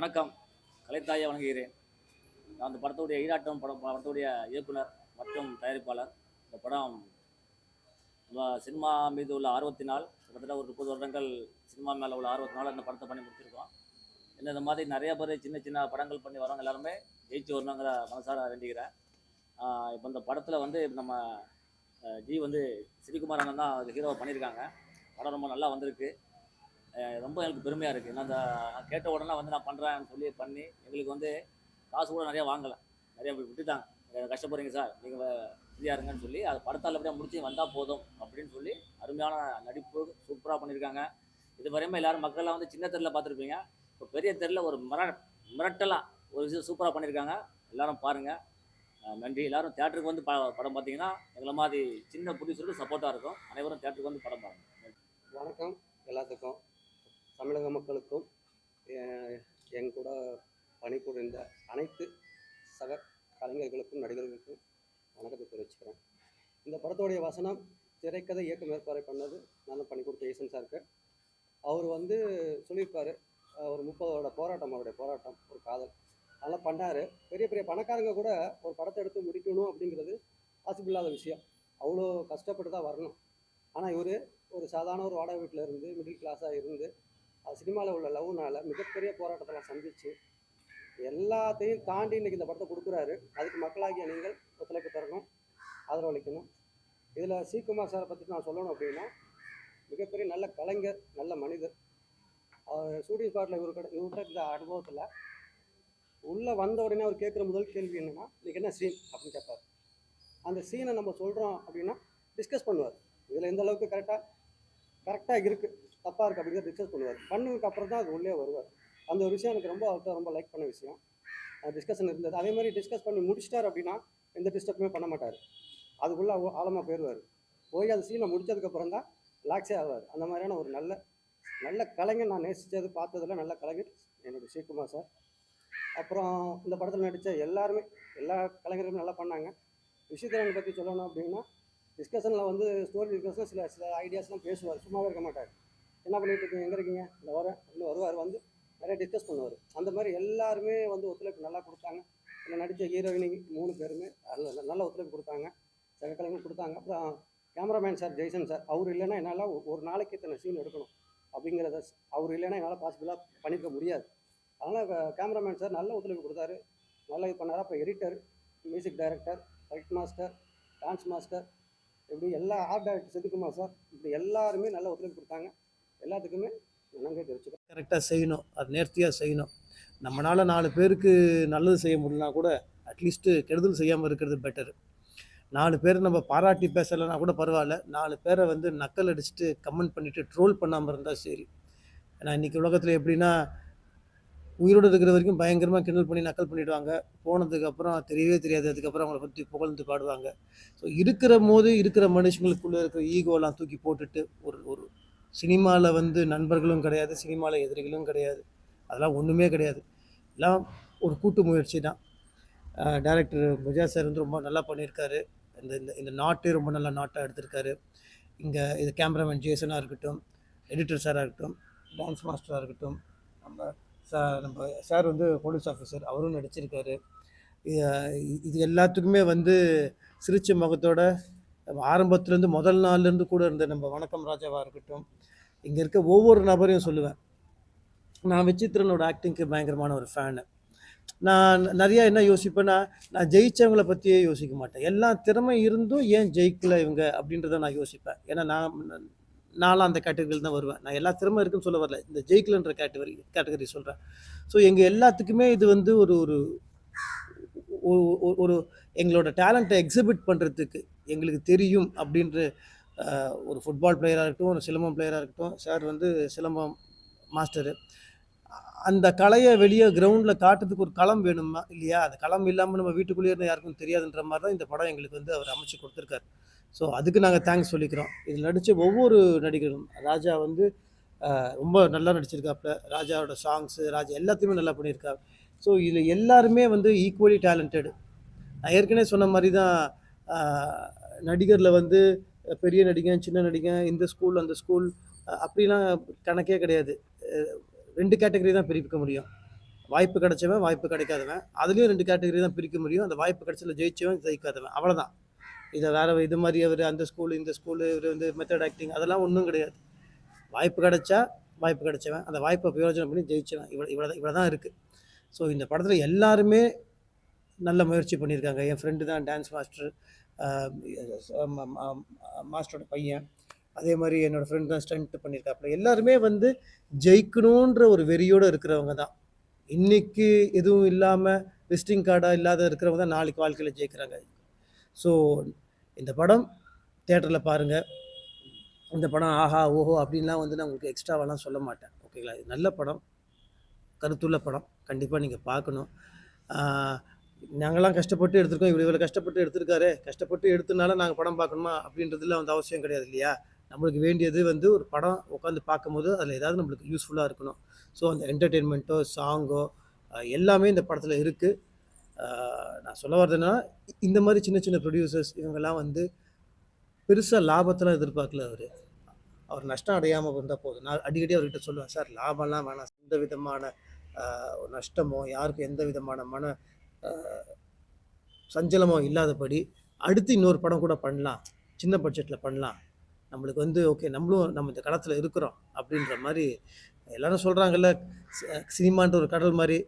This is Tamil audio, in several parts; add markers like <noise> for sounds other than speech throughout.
வணக்கம். கலைத்தாயை வணங்குகிறேன். நான் அந்த படத்துடைய ஈராட்டம் படம் படத்துடைய இயக்குனர் மற்றும் தயாரிப்பாளர். இந்த படம் சினிமா மீது உள்ள ஆர்வத்தினால் கிட்டத்தட்ட ஒரு முப்பது வருடங்கள் சினிமா மேலே உள்ள ஆர்வத்தினால் அந்த படத்தை பண்ணி முடிச்சிருக்கோம். என்ன இந்த மாதிரி நிறைய பேர் சின்ன சின்ன படங்கள் பண்ணி வரவங்க எல்லாருமே ஜெயிச்சு வரணுங்கிற மனசார வேண்டிக்கிறேன். இப்போ இந்த படத்தில் வந்து நம்ம ஜி வந்து சிறிகுமார் அண்ணன் தான் அது ஹீரோவை பண்ணியிருக்காங்க படம் ரொம்ப நல்லா வந்திருக்கு. ரொம்ப எனக்கு பெருமையாக இருக்குது நான் அந்த நான் கேட்ட உடனே வந்து நான் பண்ணுறேன்னு சொல்லி பண்ணி எங்களுக்கு வந்து காசு கூட நிறையா வாங்கலை. நிறையா விட்டுட்டாங்க. கஷ்டப்படுறீங்க சார். நீங்கள் ஃப்ரீயாக இருங்கன்னு சொல்லி அது படத்தால் அப்படியே முடிச்சு வந்தால் போதும் அப்படின்னு சொல்லி அருமையான நடிப்பு சூப்பராக பண்ணியிருக்காங்க இது வரையுமே எல்லோரும் மக்கள்லாம் வந்து சின்ன தெருவில் பார்த்துருப்பீங்க. இப்போ பெரிய தெருவில் ஒரு மிர மிரட்டலாக ஒரு விஷயம் சூப்பராக பண்ணியிருக்காங்க எல்லாரும் பாருங்கள் நன்றி. எல்லாரும் தேட்டருக்கு வந்து ப படம் பார்த்தீங்கன்னா எங்களை மாதிரி சின்ன புடிசருக்கு சப்போர்ட்டாக இருக்கும். அனைவரும் தேட்டருக்கு வந்து படம் பாருங்கள் வணக்கம். எல்லாத்துக்கும் தமிழக மக்களுக்கும் என் கூட பணிபுரிந்த அனைத்து சக கலைஞர்களுக்கும் நடிகர்களுக்கும் வணக்கத்தை தெரிவிச்சுக்கிறேன். இந்த படத்தோடைய வசனம் திரைக்கதை இயக்க மேற்பார்வை பண்ணது நல்ல பண்ணி கொடுத்த ஈசன் சாருக்கு. அவர் வந்து சொல்லியிருப்பார் ஒரு முப்பது வருட போராட்டம் அவருடைய போராட்டம் ஒரு காதல். அதெல்லாம் பண்ணார். பெரிய பெரிய பணக்காரங்க கூட ஒரு படத்தை எடுத்து முடிக்கணும் அப்படிங்கிறது பாசிபிள் இல்லாத விஷயம். அவ்வளோ கஷ்டப்பட்டு தான் வரணும். ஆனால் இவர் ஒரு சாதாரண ஒரு வாடகை வீட்டில் இருந்து மிடில் கிளாஸாக இருந்து அது சினிமாவில் உள்ள லவ்னால் மிகப்பெரிய போராட்டத்தெல்லாம் சந்திச்சு எல்லாத்தையும் தாண்டி இன்னைக்கு இந்த படத்தை கொடுக்குறாரு. அதுக்கு மக்களாகிய நீங்கள் ஒத்துழைப்பு தரணும் ஆதரவளிக்கணும் இதில் சிகுமார் சாரை பற்றி நான் சொல்லணும் அப்படின்னா மிகப்பெரிய நல்ல கலைஞர் நல்ல மனிதர். அவர் ஷூட்டிங் ஸ்பாட்டில் இவர் கிட்ட இவர்கிட்ட இந்த அனுபவத்தில் உள்ளே வந்த உடனே அவர் கேட்குற முதல் கேள்வி என்னென்னா இன்றைக்கி என்ன சீன் அப்படின்னு கேட்பார் அந்த சீனை நம்ம சொல்கிறோம் அப்படின்னா டிஸ்கஸ் பண்ணுவார். இதில் எந்த அளவுக்கு கரெக்டாக கரெக்டாக இருக்குது தப்பாக இருக்குது அப்படிங்கிறத டிஸ்கஸ் பண்ணுவார். பண்ணதுக்கு அப்புறம் தான் அது உள்ளே வருவார். அந்த ஒரு விஷயம் எனக்கு ரொம்ப அவர்கிட்ட ரொம்ப லைக் பண்ண விஷயம். டிஸ்கஷன் இருந்தது. அதே மாதிரி டிஸ்கஸ் பண்ணி முடிச்சிட்டார் அப்படின்னா எந்த டிஸ்டர்புமே பண்ண மாட்டார். அதுக்குள்ளே ஆழமாக போயிடுவார் போய் அந்த சீனை முடித்ததுக்கப்புறம் தான் ரிலாக்ஸே ஆவார். அந்த மாதிரியான ஒரு நல்ல நல்ல கலைஞர் நான் நேசித்தது பார்த்ததுல நல்ல கலைஞர் என்னுடைய ஸ்ரீகுமார் சார். அப்புறம் இந்த படத்தில் நடித்த எல்லாருமே எல்லா கலைஞர்களும் நல்லா பண்ணாங்க. விஷயத்திறன் பற்றி சொல்லணும் அப்படின்னா டிஸ்கஷனில் வந்து ஸ்டோரி டிஸ்கஷன் சில சில ஐடியாஸ்லாம் பேசுவார். சும்மாவே இருக்க மாட்டார். என்ன பண்ணிட்டு இருக்கீங்க? எங்கே இருக்கீங்க? இந்த வரேன். இன்னும் வருவார் வந்து நிறைய டிஸ்கஸ் பண்ணுவார். அந்த மாதிரி எல்லாருமே வந்து ஒத்துழைப்பு நல்லா கொடுத்தாங்க. இதில் நடித்த ஹீரோயினி மூணு பேருமே நல்ல நல்ல ஒத்துழைப்பு கொடுத்தாங்க. சக கலைஞர் கொடுத்தாங்க. அப்புறம் கேமராமேன் சார் ஜெய்சன் சார் அவர் இல்லைன்னா என்னால் ஒரு நாளைக்கு இத்தனை சீன் எடுக்கணும். அப்படிங்கிறத அவர் இல்லைன்னா என்னால் பாசிபிளாக பண்ணியிருக்க முடியாது. அதனால் கேமராமேன் சார் நல்ல ஒத்துழைப்பு கொடுத்தாரு. நல்லா இது பண்ணார். அப்போ editor music director fight master dance master இப்படி எல்லா ஆர்ட் டைரக்டர் செதுக்குமார் சார் இப்படி எல்லாருமே நல்ல ஒத்துழைப்பு கொடுத்தாங்க. எல்லாத்துக்குமே நலங்கை தெரிவிச்சுக்கிறேன் கரெக்டாக செய்யணும். அது நேர்த்தியாக செய்யணும். நம்மளால் நாலு பேருக்கு நல்லது செய்ய முடியலனா கூட அட்லீஸ்ட்டு கெடுதல் செய்யாமல் இருக்கிறது பெட்டர் நாலு பேர் நம்ம பாராட்டி பேசலைன்னா கூட பரவாயில்ல. நாலு பேரை வந்து நக்கல் அடிச்சுட்டு கமெண்ட் பண்ணிவிட்டு ட்ரோல் பண்ணாமல் இருந்தால் சரி. ஏன்னா இன்றைக்கி உலகத்தில் எப்படின்னா உயிரோடு இருக்கிற வரைக்கும் பயங்கரமாக கிண்டல் பண்ணி நக்கல் பண்ணிவிடுவாங்க போனதுக்கப்புறம் தெரியவே தெரியாது. அதுக்கப்புறம் அவங்கள பற்றி புகழ்ந்து பாடுவாங்க. ஸோ இருக்கிற போது இருக்கிற மனுஷங்களுக்குள்ளே இருக்கிற ஈகோலாம் தூக்கி போட்டுட்டு ஒரு ஒரு சினிமாவில் வந்து நண்பர்களும் கிடையாது சினிமாவில் எதிரிகளும் கிடையாது. அதெல்லாம் ஒன்றுமே கிடையாது. எல்லாம் ஒரு கூட்டு முயற்சி தான். டேரக்டர் முஜா சார் வந்து ரொம்ப நல்லா பண்ணியிருக்காரு. இந்த இந்த இந்த நாட்டே ரொம்ப நல்ல நாட்டாக எடுத்திருக்காரு. இங்கே இது கேமராமேன் ஜேசனாக இருக்கட்டும் எடிட்டர் சாராக இருக்கட்டும் டான்ஸ் மாஸ்டராக இருக்கட்டும் நம்ம சார் நம்ம சார் வந்து போலீஸ் ஆஃபீஸர் அவரும் நடிச்சிருக்காரு. இது- எல்லாத்துக்குமே வந்து சிரிச்ச முகத்தோட ஆரம்பத்துலேருந்து முதல் நாள்லேருந்து கூட இருந்த நம்ம வணக்கம் ராஜாவாக இருக்கட்டும் இங்கே இருக்க ஒவ்வொரு நபரையும் சொல்லுவேன். நான் விசித்திரனோட ஆக்டிங்க்கு பயங்கரமான ஒரு ஃபேனு நான் நிறையா என்ன யோசிப்பேன்னா நான் ஜெயித்தவங்களை பற்றியே யோசிக்க மாட்டேன். எல்லா திறமை இருந்தும் ஏன் ஜெயிக்கல இவங்க அப்படின்றத நான் யோசிப்பேன். ஏன்னா நான் நானும் அந்த கேட்டகரியில் தான் வருவேன். நான் எல்லா திறமை இருக்குன்னு சொல்ல வரல. இந்த ஜெயிக்கலன்ற கேட்டகரி கேட்டகரி சொல்கிறேன் ஸோ எங்கள் எல்லாத்துக்குமே இது வந்து ஒரு- ஒரு- ஒரு எங்களோட டேலண்ட்டை எக்ஸிபிட் பண்ணுறதுக்கு எங்களுக்கு தெரியும் அப்படின்ற ஒரு ஃபுட்பால் பிளேயராக இருக்கட்டும் ஒரு சிலம்பம் பிளேயராக இருக்கட்டும் சார் வந்து சிலம்பம் மாஸ்டரு அந்த கலையை வெளியே கிரவுண்டில் காட்டுறதுக்கு ஒரு களம் வேணுமா? இல்லையா? அந்த களம் இல்லாமல் நம்ம வீட்டுக்குள்ளேயே இருந்தால் யாருக்கும் தெரியாதுன்ற மாதிரி தான் இந்த படம் எங்களுக்கு வந்து அவர் அமைச்சு கொடுத்துருக்காரு. ஸோ அதுக்கு நாங்கள் தேங்க்ஸ் சொல்லிக்கிறோம். இதில் நடித்த ஒவ்வொரு நடிகரும் ராஜா வந்து ரொம்ப நல்லா நடிச்சிருக்காப்புல. ராஜாவோட சாங்ஸு ராஜா எல்லாத்தையுமே நல்லா பண்ணியிருக்காரு. ஸோ இதில் எல்லாருமே வந்து ஈக்குவலி டேலண்டடு நான் ஏற்கனவே சொன்ன மாதிரி தான் நடிகரில் வந்து பெரிய நடிகன் சின்ன நடிகன் இந்த ஸ்கூல் அந்த ஸ்கூல் அப்படிலாம் கணக்கே கிடையாது. ரெண்டு கேட்டகரி தான் பிரிக்க முடியும். வாய்ப்பு கிடைச்சவன் வாய்ப்பு கிடைக்காதவன். அதுலேயும் ரெண்டு கேட்டகரி தான் பிரிக்க முடியும். அந்த வாய்ப்பு கிடைச்சல ஜெயிச்சவன் ஜெயிக்காதவன். அவ்வளோதான் இதை வேற இது மாதிரி அவர் அந்த ஸ்கூலு இந்த ஸ்கூலு இவர் வந்து மெத்தட் ஆக்டிங் அதெல்லாம் ஒன்றும் கிடையாது. வாய்ப்பு கிடைச்சா வாய்ப்பு கிடைச்சவன். அந்த வாய்ப்பை பிரயோஜனம் பண்ணி ஜெயிச்சவன். இவ்வளோ இவ்வளோ இவ்வளோ தான் இருக்குது ஸோ இந்த படத்தில் எல்லாருமே நல்ல முயற்சி பண்ணியிருக்காங்க. என் ஃப்ரெண்டு தான் டான்ஸ் மாஸ்டர் மாஸ்டரோட பையன். அதே மாதிரி என்னோடய ஃப்ரெண்ட் தான் ஸ்டண்ட் பண்ணியிருக்காப்புல எல்லாருமே வந்து ஜெயிக்கணுன்ற ஒரு வெறியோடு இருக்கிறவங்க தான். இன்னைக்கு எதுவும் இல்லாமல் விசிட்டிங் கார்டாக இல்லாத இருக்கிறவங்க தான் நாளைக்கு வாழ்க்கையில் ஜெயிக்கிறாங்க. ஸோ இந்த படம் தேட்டரில் பாருங்கள் இந்த படம் ஆஹா ஓஹோ அப்படின்லாம் வந்து நான் உங்களுக்கு எக்ஸ்ட்ராவெல்லாம் சொல்ல மாட்டேன். ஓகேங்களா இது நல்ல படம். கருத்துள்ள படம். கண்டிப்பாக நீங்கள் பார்க்கணும். நாங்களாம் கஷ்டப்பட்டு எடுத்திருக்கோம் இவ்வளோ இவ்வளோ கஷ்டப்பட்டு எடுத்திருக்காரு. கஷ்டப்பட்டு எடுத்தனால நாங்கள் படம் பார்க்கணுமா அப்படின்றதுல வந்து அவசியம் கிடையாது இல்லையா? நம்மளுக்கு வேண்டியது வந்து ஒரு படம் உட்காந்து பார்க்கும்போது அதில் ஏதாவது நம்மளுக்கு யூஸ்ஃபுல்லாக இருக்கணும். ஸோ அந்த என்டர்டெயின்மெண்ட்டோ சாங்கோ எல்லாமே இந்த படத்தில் இருக்குது நான் சொல்ல வர்றதுன்னா இந்த மாதிரி சின்ன சின்ன ப்ரொடியூசர்ஸ் இவங்கெல்லாம் வந்து பெருசாக லாபத்தெல்லாம் எதிர்பார்க்கல அவர். அவர் நஷ்டம் அடையாமல் இருந்தால் போதும். நான் அடிக்கடி அவர்கிட்ட சொல்லுவேன் சார் லாபம்லாம் வேணாம். எந்த விதமான நஷ்டமோ யாருக்கும் எந்த விதமான மன சஞ்சலமோ இல்லாதபடி அடுத்து இன்னொரு படம் கூட பண்ணலாம். சின்ன பட்ஜெட்டில் பண்ணலாம். நம்மளுக்கு வந்து ஓகே நம்மளும் நம்ம இந்த களத்தில் இருக்கிறோம் அப்படின்ற மாதிரி எல்லோரும் சொல்கிறாங்கல்ல சினிமான்ற ஒரு கடல் மாதிரி.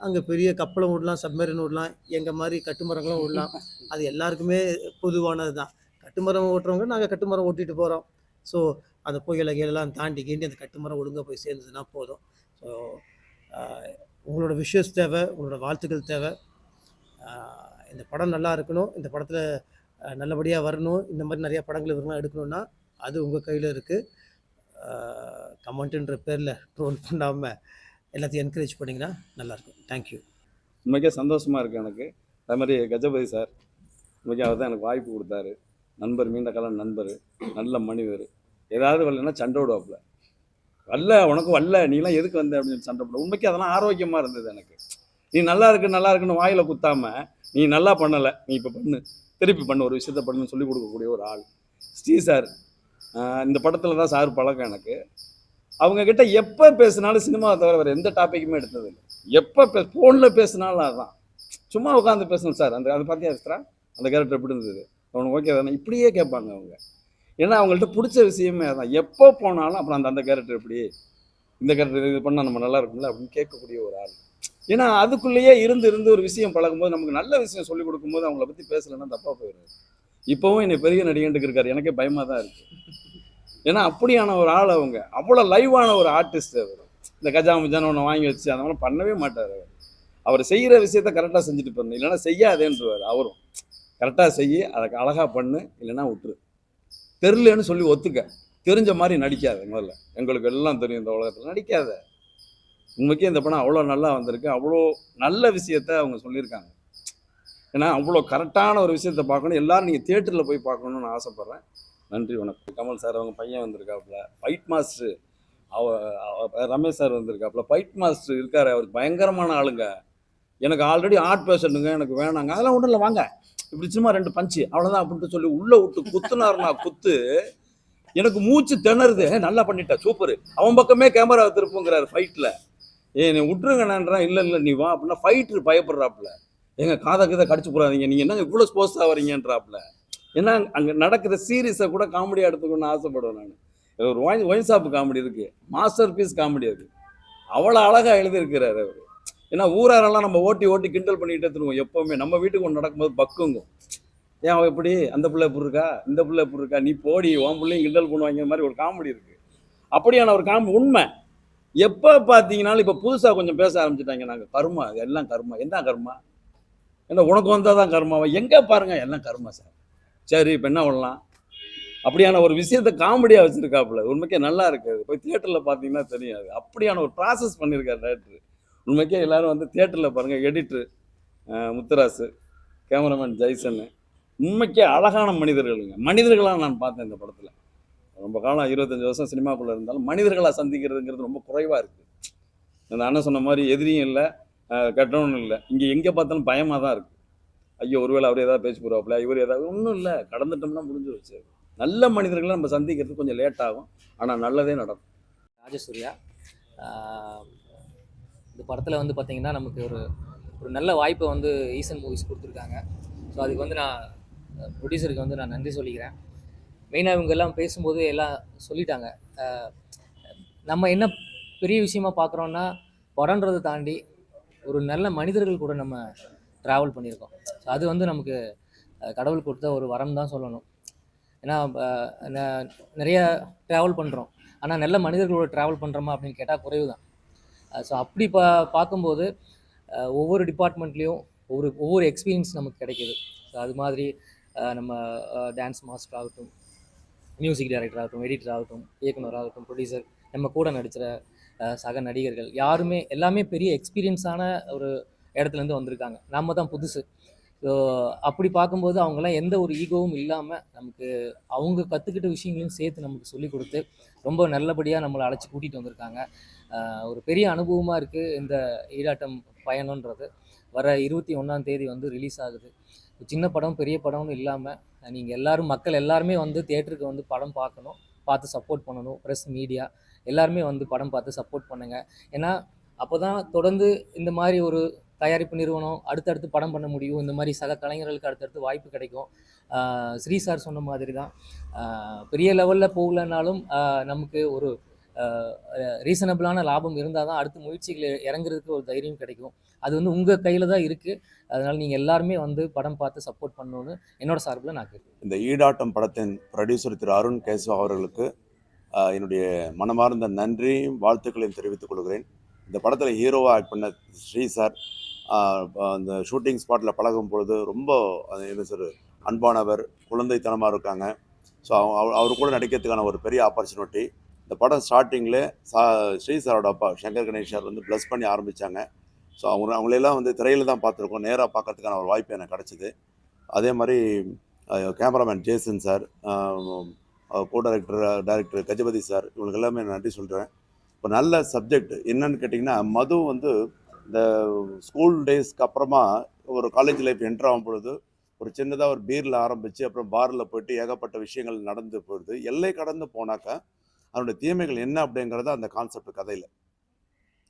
அங்கே பெரிய கப்பலும் விடலாம் சப்மரின் விடலாம் எங்கள் மாதிரி கட்டுமரங்களும் விடலாம் அது எல்லாருக்குமே பொதுவானது தான் கட்டுமரம் ஓட்டுறவங்க நாங்கள் கட்டுமரம் ஓட்டிட்டு போகிறோம் ஸோ அந்த புயலை கீழெல்லாம் தாண்டி கீண்டி அந்த கட்டுமரம் ஒழுங்காக போய் சேர்ந்ததுன்னா போதும். ஸோ உங்களோட விஷஸ் தேவை உங்களோட வாழ்த்துக்கள் தேவை. இந்த படம் நல்லா இருக்கணும் இந்த படத்தில் நல்லபடியாக வரணும் இந்த மாதிரி நிறையா படங்கள் இவங்களாம் எடுக்கணும்னா அது உங்கள் கையில் இருக்குது கமெண்ட்டுன்ற பேரில் ட்ரோல் பண்ணாமல் எல்லாத்தையும் என்கரேஜ் பண்ணிங்கன்னா நல்லாயிருக்கும் தேங்க்யூ உண்மைக்கே சந்தோஷமாக இருக்குது எனக்கு. அது மாதிரி கஜபதி சார் உண்மைக்கே அவர் தான் எனக்கு வாய்ப்பு கொடுத்தாரு. நண்பர் மீண்ட காலம் நண்பர் நல்ல மனிதர். ஏதாவது வரலன்னா சண்டை விடுவாப்புல. வரல உனக்கு வரல நீலாம் எதுக்கு வந்த அப்படின்னு சண்டை போட. உண்மைக்கு அதெல்லாம் ஆரோக்கியமாக இருந்தது எனக்கு. நீ நல்லா இருக்கு நல்லா இருக்குன்னு வாயில குத்தாம நீ நல்லா பண்ணலை நீ இப்போ பண்ணு. திருப்பி பண்ணு ஒரு விஷயத்த பண்ணுன்னு சொல்லி கொடுக்கக்கூடிய ஒரு ஆள். ஸ்ரீ சார் இந்த படத்தில் தான் சார் பழக்கம் எனக்கு. அவங்கக்கிட்ட எப்போ பேசினாலும் சினிமாவை தவிர வேறு எந்த டாப்பிக்குமே எடுத்தது இல்லை. எப்போ பே ஃபோனில் பேசினாலும் அதான். சும்மா உட்காந்து பேசணும் சார். அந்த அதை பார்த்தியா எஸ்ரா அந்த கேரக்டர் எப்படி இருந்தது? அவனுக்கு ஓகே தானே? இப்படியே கேட்பாங்க அவங்க. ஏன்னா அவங்கள்ட்ட பிடிச்ச விஷயமே அதான். எப்போ போனாலும் அப்புறம் அந்த அந்த கேரக்டர் எப்படி? இந்த கேரக்டர் இது பண்ணால் நம்ம நல்லா இருக்கும்ல அப்படின்னு கேட்கக்கூடிய ஒரு ஆள். ஏன்னா அதுக்குள்ளேயே இருந்து இருந்து ஒரு விஷயம் பழகும்போது நமக்கு நல்ல விஷயம் சொல்லி கொடுக்கும்போது அவங்கள பற்றி பேசலைன்னா தப்பாக போயிடுது இப்போவும் என்னை பெரிய நடிகண்டுக்கு இருக்காரு. எனக்கே பயமாக தான் இருக்கு. ஏன்னா அப்படியான ஒரு ஆள் அவங்க. அவ்வளோ லைவான ஒரு ஆர்டிஸ்ட் அவர். இந்த கஜா முஜான ஒன்று வாங்கி வச்சு அந்த மாதிரி பண்ணவே மாட்டார் அவர். அவர் செய்கிற விஷயத்த கரெக்டாக செஞ்சுட்டு போறணும் இல்லைன்னா செய்யாதேன்றவர். அவரும். கரெக்டாக செய்ய அதை அழகாக பண்ணு இல்லைன்னா விட்டுரு. தெரிலன்னு சொல்லி ஒத்துக்க. தெரிஞ்ச மாதிரி நடிக்காத முதல்ல. எங்களுக்கு எல்லாம் தெரியும் இந்த உலகத்தில். நடிக்காத. உண்மைக்கே இந்த படம் அவ்வளோ நல்லா வந்திருக்கு. அவ்வளோ நல்ல விஷயத்த அவங்க சொல்லியிருக்காங்க. ஏன்னா அவ்வளோ கரெக்டான ஒரு விஷயத்த பார்க்கணும். எல்லாரும் நீங்கள் தியேட்டரில் போய் பார்க்கணுன்னு ஆசைப்பட்றேன். நன்றி வணக்கம். கமல் சார் அவங்க பையன் வந்திருக்காப்புல. Fight master. அவ அவ- ரமேஷ் சார் வந்திருக்காப்புல. ஃபைட் மாஸ்டர் இருக்கார். அவருக்கு பயங்கரமான ஆளுங்க. எனக்கு ஆல்ரெடி ஆர்ட் பேஷண்ட்டுங்க எனக்கு வேணாங்க. அதெல்லாம் ஒன்றும் இல்லை வாங்க. இப்படி சும்மா ரெண்டு பஞ்சு. அவ்வளோதான் அப்படின்ட்டு சொல்லி உள்ளே விட்டு குத்துனாருனா குத்து. எனக்கு மூச்சு திணறுது. நல்லா பண்ணிட்டா. சூப்பர். அவன் பக்கமே கேமரா திருப்புங்கிறாரு ஃபைட்டில் ஏ நீ விட்டுருங்கண்ணான்றா இல்லை இல்லை நீ வா அப்படின்னா ஃபைட்ரு பயப்படுறாப்புல. எங்க காதை கீதை கடிச்சு போடாதீங்க. நீங்கள் என்ன இவ்வளோ ஸ்போர்ட்ஸாக ஆகிறீங்கன்றாப்புல ஏன்னா அங்கே நடக்கிற சீரியஸை கூட காமெடியாக எடுத்துக்கணும்னு ஆசைப்படுவேன் நான். ஒரு ஒயின் ஒயின் ஷாப் காமெடி இருக்கு. மாஸ்டர் பீஸ் காமெடி அது. அவ்வளோ அழகாக எழுதியிருக்கிறாரு அவர். ஏன்னா ஊராரெல்லாம் நம்ம ஓட்டி ஓட்டி கிண்டல் பண்ணிக்கிட்டே எடுத்துருவோம் எப்போவுமே. நம்ம வீட்டுக்கு ஒன்று நடக்கும்போது பக்குங்கும். ஏன் அவன் எப்படி? அந்த பிள்ளை எப்படி இருக்கா? இந்த பிள்ளை எப்படி இருக்கா? நீ போடி உன் பிள்ளையும் கிண்டல் பண்ணுவாங்க மாதிரி ஒரு காமெடி இருக்கு. அப்படியான ஒரு காமெடி உண்மை. எப்போ பார்த்தீங்கனாலும் இப்போ புதுசாக கொஞ்சம் பேச ஆரம்பிச்சிட்டாங்க. நாங்கள் கர்மா எல்லாம் கர்மா. என்ன கர்மா? என்ன உனக்கு வந்தால் தான் கர்மாவா எங்கே பாருங்கள் எல்லாம் கர்மா சார். சரி இப்போ என்ன பண்ணலாம்? அப்படியான ஒரு விஷயத்த காமெடியாக வச்சுருக்காப்புல. உண்மைக்கே நல்லா இருக்குது போய் தியேட்டரில் பார்த்தீங்கன்னா தெரியாது. அப்படியான ஒரு ப்ராசஸ் பண்ணியிருக்காரு டேரக்டர் உண்மைக்கே எல்லோரும் வந்து தியேட்டரில் பாருங்கள் எடிட்ரு முத்துராசு கேமராமேன் ஜெய்சன்னு. உண்மைக்கே அழகான மனிதர்களுங்க மனிதர்களாக நான் பார்த்தேன் இந்த படத்தில். ரொம்ப காலம் இருபத்தஞ்சி வருஷம் சினிமாக்குள்ளே இருந்தாலும் மனிதர்களாக சந்திக்கிறதுங்கிறது ரொம்ப குறைவாக இருக்குது அந்த அண்ணன் சொன்ன மாதிரி எதிரியும் இல்லை கெட்டவனும் இல்லை. இங்கே எங்கே பார்த்தாலும் பயமாக தான் இருக்குது ஐயோ ஒருவேளை அவர் ஏதாவது பேசி போகிறாப்புல இவர் ஏதாவது ஒன்றும் இல்லை. கடந்துட்டோம்னா முடிஞ்சு வச்சு நல்ல மனிதர்களை நம்ம சந்திக்கிறது கொஞ்சம் லேட் ஆகும். ஆனால் நல்லதே நடக்கும். ராஜசூர்யா? இந்த படத்தில் வந்து பார்த்திங்கன்னா நமக்கு ஒரு ஒரு நல்ல வாய்ப்பை வந்து ஈசன் மூவிஸ் கொடுத்துருக்காங்க. ஸோ அதுக்கு வந்து நான் ப்ரொடியூசருக்கு வந்து நான் நன்றி சொல்லிக்கிறேன். மெயினாக இவங்கெல்லாம் பேசும்போது எல்லாம் சொல்லிட்டாங்க. நம்ம என்ன பெரிய விஷயமா பார்க்குறோன்னா படன்றதை தாண்டி ஒரு நல்ல மனிதர்கள் கூட நம்ம ட்ராவல் பண்ணியிருக்கோம். ஸோ அது வந்து நமக்கு கடவுள் கொடுத்த ஒரு வரம் தான் சொல்லணும். ஏன்னா நிறைய ட்ராவல் பண்ணுறோம் ஆனால் நல்ல மனிதர்களோட ட்ராவல் பண்ணுறோமா அப்படின்னு கேட்டால் குறைவு தான் ஸோ அப்படி பா பார்க்கும்போது ஒவ்வொரு டிபார்ட்மெண்ட்லேயும் ஒவ்வொரு ஒவ்வொரு எக்ஸ்பீரியன்ஸ் நமக்கு கிடைக்கிது. ஸோ அது மாதிரி நம்ம டான்ஸ் மாஸ்டர் ஆகட்டும் மியூசிக் டைரக்டர் ஆகட்டும் எடிட்டர் ஆகட்டும் இயக்குனர் ஆகட்டும் ப்ரொடியூசர் நம்ம கூட நடிக்கிற சக நடிகர்கள் யாருமே எல்லாமே பெரிய எக்ஸ்பீரியன்ஸான ஒரு இடத்துலேருந்து வந்திருக்காங்க. நம்ம தான் புதுசு. ஸோ அப்படி பார்க்கும்போது அவங்கெல்லாம் எந்த ஒரு ஈகோவும் இல்லாமல் நமக்கு அவங்க கற்றுக்கிட்ட விஷயங்களையும் சேர்த்து நமக்கு சொல்லிக் கொடுத்து ரொம்ப நல்லபடியாக நம்மளை அழைச்சி கூட்டிகிட்டு வந்திருக்காங்க. ஒரு பெரிய அனுபவமாக இருக்குது இந்த ஈடாட்டம் பயணன்றது வர இருபத்தி ஒன்றாம் தேதி வந்து ரிலீஸ் ஆகுது. சின்ன படம் பெரிய படம்னு இல்லாமல் நீங்கள் எல்லாரும் மக்கள் எல்லாருமே வந்து தியேட்டருக்கு வந்து படம் பார்க்கணும் பார்த்து சப்போர்ட் பண்ணணும். ப்ரெஸ் மீடியா எல்லாருமே வந்து படம் பார்த்து சப்போர்ட் பண்ணுங்கள் ஏன்னா அப்போ தான் தொடர்ந்து இந்த மாதிரி ஒரு தயாரிப்பு நிறுவனம் அடுத்தடுத்து படம் பண்ண முடியும். இந்த மாதிரி சக கலைஞர்களுக்கு அடுத்தடுத்து வாய்ப்பு கிடைக்கும். ஸ்ரீ சார் சொன்ன மாதிரி தான் பெரிய லெவலில் போகலனாலும் நமக்கு ஒரு ரீசனபிளான லாபம் இருந்தால் தான் அடுத்த முயற்சிகளை இறங்குறதுக்கு ஒரு தைரியம் கிடைக்கும். அது வந்து உங்கள் கையில் தான் இருக்குது அதனால் நீங்கள் எல்லாருமே வந்து படம் பார்த்து சப்போர்ட் பண்ணணும்னு என்னோட சார்பில் நான் கேட்குறேன். இந்த ஈடாட்டம் படத்தின் ப்ரொடியூசர் திரு அருண் கேசவ அவர்களுக்கு என்னுடைய மனமார்ந்த நன்றியும் வாழ்த்துக்களையும் தெரிவித்துக் கொள்கிறேன். இந்த படத்தில் ஹீரோவாக ஆக்ட் பண்ண ஸ்ரீ சார் அந்த ஷூட்டிங் ஸ்பாட்டில் பழகும் பொழுது ரொம்ப என்ன சார் அன்பானவர் குழந்தைத்தனமாக இருக்காங்க. ஸோ அவர் கூட நடிக்கிறதுக்கான ஒரு பெரிய ஆப்பர்ச்சுனிட்டி இந்த படம் ஸ்டார்டிங்கில் சா ஸ்ரீ சாரோட அப்பா சங்கர் கணேஷ் சார் வந்து ப்ளஸ் பண்ணி ஆரம்பித்தாங்க ஸோ அவங்க அவங்களெல்லாம் வந்து திரையில் தான் பார்த்துருக்கோம். நேராக பார்க்கறதுக்கான ஒரு வாய்ப்பு எனக்கு கிடச்சிது. அதே மாதிரி cameraman Jason sir co director director Gajapathi sir இவங்களுக்கு எல்லாமே நன்றி சொல்கிறேன் இப்போ நல்ல சப்ஜெக்ட் என்னன்னு கேட்டிங்கன்னா மது வந்து இந்த ஸ்கூல் டேஸ்க்கு அப்புறமா ஒரு காலேஜ் லைஃப் என்டர் ஆகும் பொழுது ஒரு சின்னதாக ஒரு பீரில் ஆரம்பித்து அப்புறம் பாரில் போயிட்டு ஏகப்பட்ட விஷயங்கள் நடந்து போயிடுது. எல்லை கடந்து போனாக்கா அதனுடைய தீமைகள் என்ன அப்படிங்கிறத அந்த கான்செப்ட் கதையில்.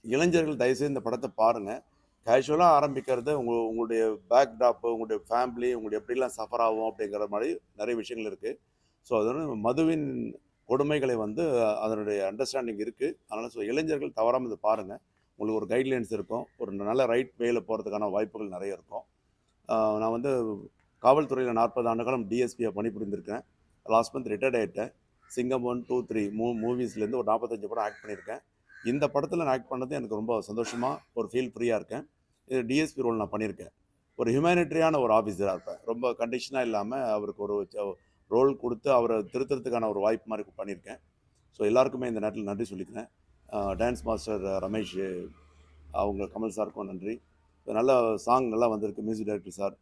இளைஞர்கள் தயவுசெய்து இந்த படத்தை பாருங்கள் கேஷுவலாக ஆரம்பிக்கிறது உங்கள் உங்களுடைய பேக் ட்ராப்பு உங்களுடைய ஃபேமிலி உங்களுடைய எப்படிலாம் சஃபர் ஆகும் அப்படிங்கிற மாதிரி நிறைய விஷயங்கள் இருக்குது ஸோ அதனால மதுவின் கொடுமைகளை வந்து அதனுடைய அண்டர்ஸ்டாண்டிங் இருக்குது அதனால் ஸோ இளைஞர்கள் தவறாமல் இதை பாருங்கள் உங்களுக்கு ஒரு கைட்லைன்ஸ் இருக்கும். ஒரு நல்ல ரைட் வேல போகிறதுக்கான வாய்ப்புகள் நிறைய இருக்கும். நான் வந்து காவல்துறையில் நாற்பது ஆண்டு காலம் டிஎஸ்பியாக பணிபுரிந்திருக்கேன் லாஸ்ட் மந்த் ரிட்டையர்ட் ஆகிட்டேன் சிங்கம் ஒன் டூ த்ரீ மூ மூவிஸ்லேருந்து ஒரு நாற்பத்தஞ்சு படம் ஆக்ட் பண்ணியிருக்கேன். இந்த படத்தில் நான் ஆக்ட் பண்ணது எனக்கு ரொம்ப சந்தோஷமாக ஒரு ஃபீல் ஃப்ரீயாக இருக்கேன். இது டிஎஸ்பி ரோல் நான் பண்ணியிருக்கேன். ஒரு ஹியூமனிட்டரியான ஒரு ஆஃபீஸராக இருப்பேன். ரொம்ப கண்டிஷனாக இல்லாமல் அவருக்கு ஒரு ரோல் கொடுத்து அவரை திருத்துறதுக்கான ஒரு வாய்ப்பு மாதிரி பண்ணியிருக்கேன். ஸோ எல்லாருக்குமே இந்த நேரத்தில் நன்றி சொல்லிக்கிறேன். டான்ஸ் மாஸ்டர் ரமேஷ் அவங்க கமல் சாருக்கும் நன்றி. நல்ல சாங் நல்லா வந்திருக்கு மியூசிக் டைரக்டர் சார்.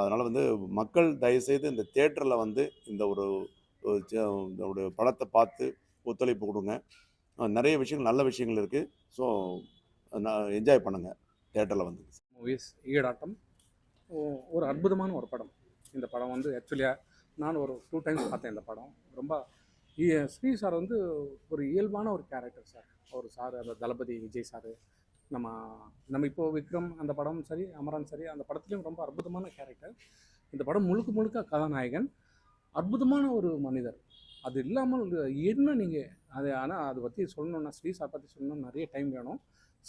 அதனால் வந்து மக்கள் தயவுசெய்து இந்த தேட்டரில் வந்து இந்த ஒரு நம்முடைய படத்தை பார்த்து ஒத்துழைப்பு கொடுங்க. நிறைய விஷயங்கள் நல்ல விஷயங்கள் இருக்குது ஸோ நான் என்ஜாய் பண்ணுங்கள் தேட்டரில் வந்து. மூவிஸ் ஈடாட்டம் ஒரு அற்புதமான ஒரு படம். இந்த படம் வந்து ஆக்சுவலியாக நான் ஒரு டூ டைம்ஸ் பார்த்தேன் இந்த படம். ரொம்ப ஸ்ரீ சார் வந்து ஒரு இயல்பான ஒரு கேரக்டர் சார். அவர் சார் அந்த தளபதி விஜய் சார். நம்ம நம்ம இப்போ விக்ரம் அந்த படம் சரி அமரன் சரி அந்த படத்துலேயும் ரொம்ப அற்புதமான கேரக்டர் இந்த படம் முழுக்க முழுக்க கதாநாயகன். அற்புதமான ஒரு மனிதர். அது இல்லாமல் என்ன நீங்கள் அது ஆனால் அதை பற்றி சொல்லணுன்னா ஸ்ரீ சார் பற்றி சொல்லணும் நிறைய டைம் வேணும்.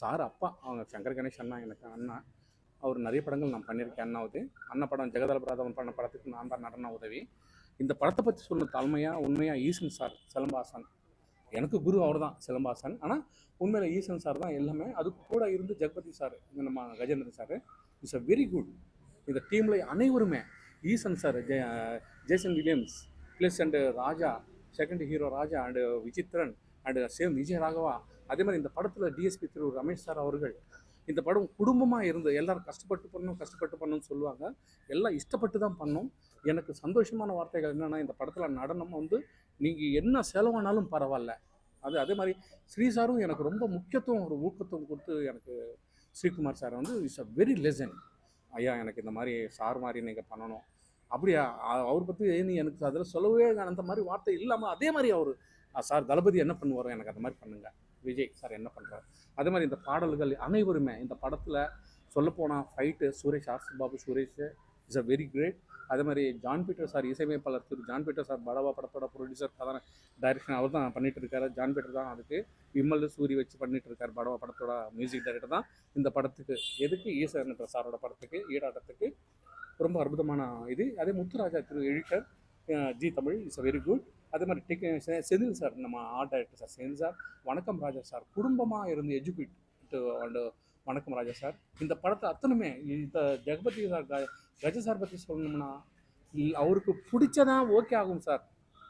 சார் அப்பா அவங்க சங்கர் கணேஷ் அண்ணா எனக்கு அண்ணா. அவர் நிறைய படங்கள் நான் பண்ணியிருக்கேன் அண்ணாவது. அண்ணா படம் ஜெகதலபராதவன் பண்ண படத்துக்கு நான் தான் நடன உதவி. இந்த படத்தை பற்றி சொன்ன தலைமையாக உண்மையாக ஈசன் சார் சிலம்பாசன். எனக்கு குரு அவர் தான் சிலம்பாசன். ஆனால் உண்மையில் ஈசன் சார் தான் எல்லாமே. அது கூட இருந்து ஜெகபதி சார் இந்த நம்ம Gajendran sir. It's a very good இந்த டீமில் அனைவருமே Eesan sir Jaya Jason Williams plus and Raja second hero Raja and Vichitran and same Vijay Raghava அதே மாதிரி இந்த படத்தில் டிஎஸ்பி திரு ரமேஷ் சார் அவர்கள் இந்த படம் குடும்பமாக இருந்து எல்லாரும் கஷ்டப்பட்டு பண்ணணும் கஷ்டப்பட்டு பண்ணணும்னு சொல்லுவாங்க. எல்லாம் இஷ்டப்பட்டு தான் பண்ணோம். எனக்கு சந்தோஷமான வார்த்தைகள் என்னென்னா இந்த படத்தில் நடனம் வந்து நீங்கள் என்ன செலவானாலும் பரவாயில்ல. அது அதே மாதிரி ஸ்ரீ சாரும் எனக்கு ரொம்ப முக்கியத்துவம் ஒரு ஊக்கத்துவம் கொடுத்து எனக்கு ஸ்ரீகுமார் சார் வந்து இட்ஸ் அ வெரி லெசன் ஐயா எனக்கு இந்த மாதிரி சார் மாதிரி நீங்கள் பண்ணணும். அப்படியா? அவர் பற்றி நீ எனக்கு அதில் சொல்லவே அந்த மாதிரி வார்த்தை இல்லாமல் அதே மாதிரி அவர் சார் தளபதி என்ன பண்ணுவார்? எனக்கு அந்த மாதிரி பண்ணுங்கள் விஜய் சார் என்ன பண்ணுறாரு அதே மாதிரி இந்த பாடல்கள் அனைவருமே இந்த படத்தில் சொல்லப்போனால் fight Suresh RC Babu Suresh is a very great அதே மாதிரி ஜான் பீட்டர் சார் இசையமைப்பாளர் திரு ஜான் பீட்டர் சார் படவா படத்தோட ப்ரொடியூசர் கதான டைரக்ஷன் அவர் தான் பண்ணிட்டு இருக்காரு. ஜான் பீட்டர் தான் அதுக்கு விமல் சூரி வச்சு பண்ணிட்டு இருக்காரு படவா படத்தோட மியூசிக் டைரக்டர் தான். இந்த படத்துக்கு எதுக்கு ஈஸ்வரன் என்ற சாரோட படத்துக்கு ஈடாட்டத்துக்கு ரொம்ப அற்புதமான இது. அதே Muthuraja Thiru editor G Tamil is very good அதே மாதிரி டெக் செந்தில் சார் நம்ம art director sir Senthil sir வணக்கம் ராஜா சார் குடும்பமாக இருந்து எஜுகேட் அண்டு வணக்கம் ராஜா சார். இந்த படத்தை அத்தனுமே இந்த ஜெகபதி சார் க- கஜ சார் பற்றி சொல்லணும்னா அவருக்கு பிடிச்சதான் ஓகே ஆகும் சார்.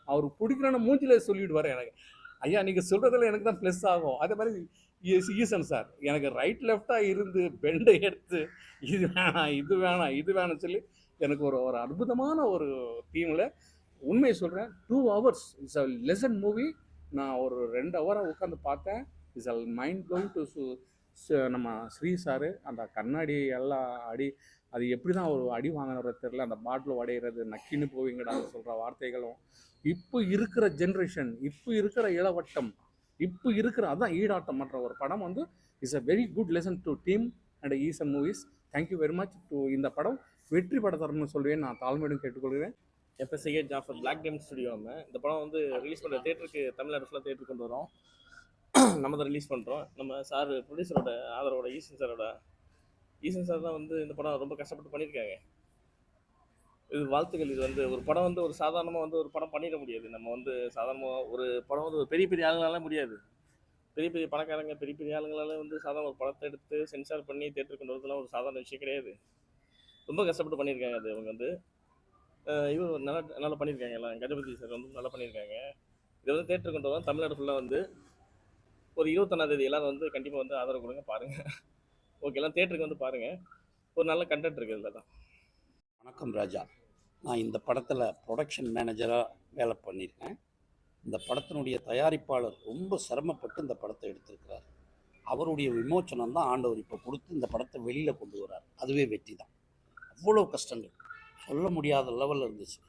அவருக்கு பிடிக்கலன்னு மூஞ்சில் சொல்லிவிடுவார் எனக்கு. ஐயா நீங்கள் சொல்கிறதுல எனக்கு தான் ப்ளஸ் ஆகும். அதே மாதிரி ஈசன் சார் எனக்கு ரைட் லெஃப்டாக இருந்து பெண்டை எடுத்து இது வேணாம் இது வேணாம் இது வேணாம் சொல்லி எனக்கு ஒரு ஒரு அற்புதமான ஒரு டீமில் உண்மையை சொல்கிறேன் two hours it's a lesson movie நான் ஒரு ரெண்டு ஹவராக உட்காந்து பார்த்தேன். It's a mind blowing to நம்ம ஸ்ரீ சாரு அந்த கண்ணாடி எல்லாம் அடி அது எப்படி தான் ஒரு அடி வாங்கினவரை தெரில அந்த பாட்டில் உடையிறது நக்கின்னு போவீங்கடா சொல்கிற வார்த்தைகளும் இப்போ இருக்கிற ஜென்ரேஷன் இப்போ இருக்கிற இளவட்டம் இப்போ இருக்கிற அதுதான் ஈடாட்டம் பண்ணுற ஒரு படம் வந்து is a very good lesson to team and Eesan movies thank you very much to இந்த படம் வெற்றி பட தரணும்னு சொல்லுவேன் நான் தாழ்மையிடம் கேட்டுக்கொள்கிறேன். என் ஜாஃபர் பிளாக் டேம் ஸ்டுடியோ நம்ம இந்த படம் வந்து ரிலீஸ் பண்ணுற தேட்டருக்கு தமிழ்நாடு ஃபுல்லாக தேட்டருக்கு கொண்டு வரோம். <clears throat> நம்ம தான் ரிலீஸ் பண்ணுறோம் நம்ம சார் ப்ரொடியூசரோட ஆதரவோட ஈசன் சாரோட ஈசன் சார் தான் வந்து இந்த படம் ரொம்ப கஷ்டப்பட்டு பண்ணியிருக்காங்க. இது வாழ்த்துக்கள். இது வந்து ஒரு படம் வந்து ஒரு சாதாரணமாக வந்து ஒரு படம் பண்ணிட முடியாது. நம்ம வந்து சாதாரணமாக ஒரு படம் வந்து ஒரு பெரிய பெரிய ஆளுங்களால முடியாது. பெரிய பெரிய பணக்காரங்க பெரிய பெரிய ஆளுங்களால வந்து சாதாரண ஒரு படத்தை எடுத்து சென்சார் பண்ணி தேட்டருக்கு கொண்டு வரதுலாம் ஒரு சாதாரண விஷயம் கிடையாது. ரொம்ப கஷ்டப்பட்டு பண்ணியிருக்காங்க அது அவங்க வந்து. இவர் நல்லா நல்லா பண்ணியிருக்காங்க எல்லாம். கஜபதி சார் வந்து நல்லா பண்ணியிருக்காங்க. இதை வந்து தேட்டருக்கு கொண்டு வரோம் தமிழ்நாடு ஃபுல்லாக வந்து ஒரு இருபத்தொன்னாம் தேதி எல்லாரும் வந்து கண்டிப்பாக வந்து ஆதரவு கொடுங்க பாருங்கள் ஓகே எல்லாம் தேட்டருக்கு வந்து பாருங்கள் ஒரு நல்ல கண்டென்ட் இருக்குது இதில் தான். வணக்கம் ராஜா. நான் இந்த படத்தில் ப்ரொடக்ஷன் மேனேஜராக வேலை பண்ணியிருக்கேன். இந்த படத்தினுடைய தயாரிப்பாளர் ரொம்ப சிரமப்பட்டு இந்த படத்தை எடுத்திருக்கிறார். அவருடைய விமோச்சனம் தான் ஆண்டவர் இப்போ கொடுத்து இந்த படத்தை வெளியில் கொண்டு வரார் அதுவே வெற்றி தான். அவ்வளோ கஷ்டங்கள். சொல்ல முடியாத லெவலில் இருந்துச்சு.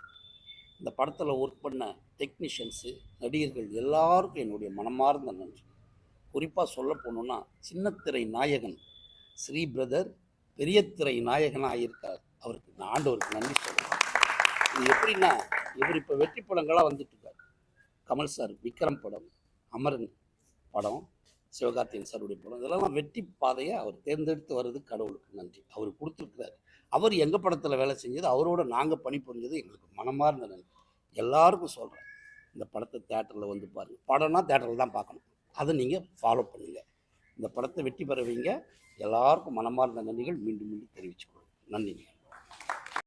இந்த படத்தில் ஒர்க் பண்ண டெக்னீஷியன்ஸு நடிகர்கள் எல்லாருக்கும் என்னுடைய மனமார்ந்த நன்றி. குறிப்பாக சொல்ல போகணுன்னா சின்னத்திரை நாயகன் ஸ்ரீ பிரதர் பெரிய திரை நாயகனாக ஆகியிருக்கார் அவருக்கு நான் ஆண்டவருக்கு நன்றி சொல்லுவேன் இது எப்படின்னா இவர் இப்போ வெற்றி படங்களாக வந்துட்டு இருக்கார் கமல் சார் விக்ரம் படம் அமரன் படம் சிவகார்த்திகன் சாருடைய படம் இதெல்லாம் வெற்றி பாதையை அவர் தேர்ந்தெடுத்து வர்றது கடவுளுக்கு நன்றி. அவர் கொடுத்துருக்கிறார். அவர் எங்கள் படத்தில் வேலை செஞ்சது அவரோட நாங்கள் பணிபுரிஞ்சது எங்களுக்கு மனமார்ந்த நன்றி. எல்லாருக்கும் சொல்கிறேன் இந்த படத்தை தேட்டரில் வந்து பாருங்கள் படம்னா தேட்டரில் தான் பார்க்கணும். அதை நீங்கள் ஃபாலோ பண்ணுங்கள் இந்த படத்தை வெற்றி பெற வைங்க. எல்லாருக்கும் மனமார்ந்த நன்றிகள் மீண்டும் மீண்டும் தெரிவிச்சுக்கொள்ளும் நன்றிங்க.